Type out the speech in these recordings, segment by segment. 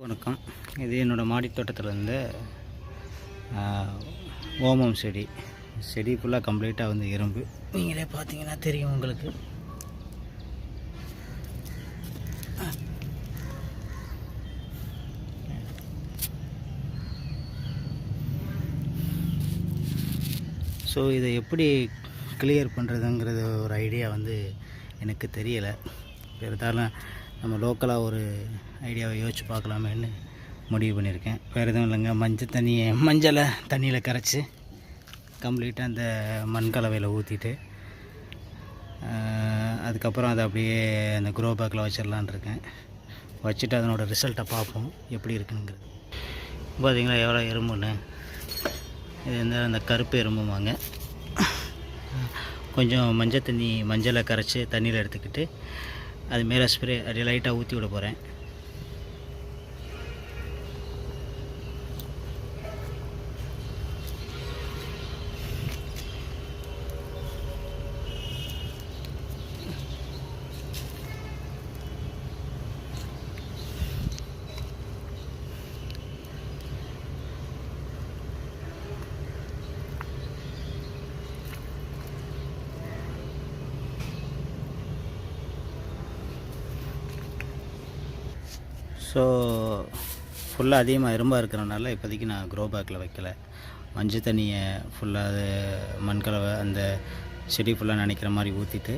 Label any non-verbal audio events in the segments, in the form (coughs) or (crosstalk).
வணக்கம். இது என்னோடய மாடி தோட்டத்தில் இருந்த ஓமம் செடி. செடி ஃபுல்லாக கம்ப்ளீட்டாக வந்து இரும்பு. நீங்களே பார்த்தீங்கன்னா தெரியும் உங்களுக்கு. ஸோ இதை எப்படி கிளியர் பண்ணுறதுங்கிறது ஒரு ஐடியா வந்து எனக்கு தெரியலை. இருந்தாலும் நம்ம லோக்கலாக ஒரு ஐடியாவை யோசிச்சு பார்க்கலாமேன்னு முடிவு பண்ணியிருக்கேன். வேறு எதுவும் இல்லைங்க. மஞ்சள் தண்ணியை மஞ்சளை தண்ணியில் கரைச்சி கம்ப்ளீட்டாக அந்த மண் கலவையில் ஊற்றிட்டு அதுக்கப்புறம் அதை அப்படியே அந்த குரோ பேக்கில் வச்சிடலான் இருக்கேன். வச்சுட்டு அதனோட ரிசல்ட்டை பார்ப்போம். எப்படி இருக்குங்கிறது. பார்த்தீங்களா எவ்வளோ எறும்புன்னு. இது வந்து அந்த கருப்பு எறும்புவாங்க கொஞ்சம் மஞ்சள் தண்ணி மஞ்சளை கரைச்சி தண்ணியில் எடுத்துக்கிட்டு அது மேலே ஸ்ப்ரே அப்படியே லைட்டாக ஊற்றி விட போகிறேன் ஸோ ஃபுல்லாக அதிகமாக எறும்பாக இருக்கிறனால இப்போதைக்கு நான் க்ரோ பேக்கில் வைக்கல. மஞ்சள் தண்ணியை ஃபுல்லாக அது மண்கலவை அந்த செடி ஃபுல்லாக நினைக்கிற மாதிரி ஊற்றிட்டு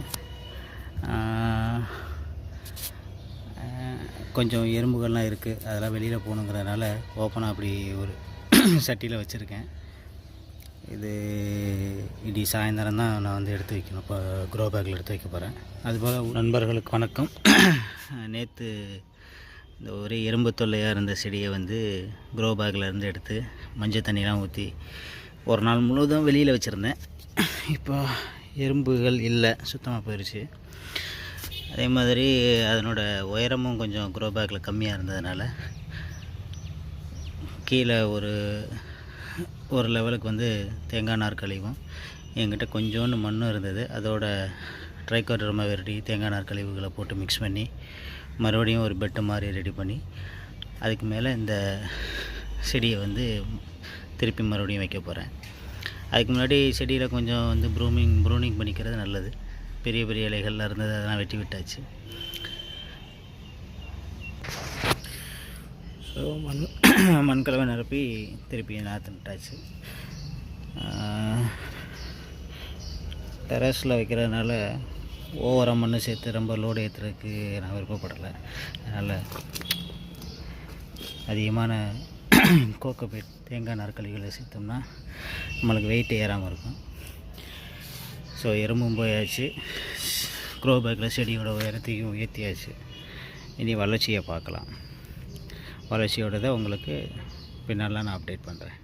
கொஞ்சம் எறும்புகள்லாம் இருக்குது அதெல்லாம் வெளியில் போகணுங்கிறதுனால ஓப்பனாக அப்படி ஒரு (clears throat) சட்டியில் வச்சுருக்கேன். இது இடி சாயந்தரம் தான் நான் வந்து எடுத்து வைக்கணும். இப்போ க்ரோ பேக்கில் எடுத்து வைக்க போகிறேன் அதுபோல் நண்பர்களுக்கு வணக்கம். (clears throat) நேற்று இந்த ஒரே எறும்பு தொல்லையாக இருந்த செடியை வந்து க்ரோ பேக்லேருந்து இருந்து எடுத்து மஞ்சள் தண்ணிலாம் ஊற்றி ஒரு நாள் முழுவதும் வெளியில் வச்சுருந்தேன். இப்போ எறும்புகள் இல்லை சுத்தமாக போயிடுச்சு அதே மாதிரி அதனோட உயரமும் கொஞ்சம் க்ரோ பேக்கில் கம்மியாக இருந்ததுனால கீழே ஒரு ஒரு லெவலுக்கு வந்து தேங்காய் நார் கழிவும். என்கிட்ட கொஞ்சோண்டு மண்ணும் இருந்தது. அதோட ட்ரைகோடர்மா வெரைட்டி தேங்காய் நார் கழிவுகளை போட்டு மிக்ஸ் பண்ணி மறுபடியும் ஒரு பெட்டு மாதிரி ரெடி பண்ணி அதுக்கு மேலே இந்த செடியை வந்து திருப்பி மறுபடியும் வைக்க போகிறேன் அதுக்கு முன்னாடி செடியில் கொஞ்சம் வந்து ப்ரூமிங் ப்ரூனிங் பண்ணிக்கிறது நல்லது. பெரிய பெரிய இலைகள்லாம் இருந்தது அதெல்லாம் வெட்டி விட்டாச்சு. ஸோ மண் (coughs) மண்கலவை நிரப்பி திருப்பி நாற்றுட்டாச்சு டெரஸில் வைக்கிறதுனால ஓவராக மண் சேர்த்து ரொம்ப லோடு ஏற்றுறதுக்கு நான் விருப்பப்படலை. அதனால் அதிகமான (clears throat) கோகோபீட் தேங்காய் நாற்காலிகளை சேர்த்தோம்னா நம்மளுக்கு வெயிட் ஏறாமல் இருக்கும். ஸோ எறும்பும் போயாச்சு. க்ரோ பேக்கில் செடியோட உயரத்தையும் உயர்த்தியாச்சு. இனி வளர்ச்சியை பார்க்கலாம். வளர்ச்சியோட தான் உங்களுக்கு பின்னால் நான் அப்டேட் பண்ணுறேன்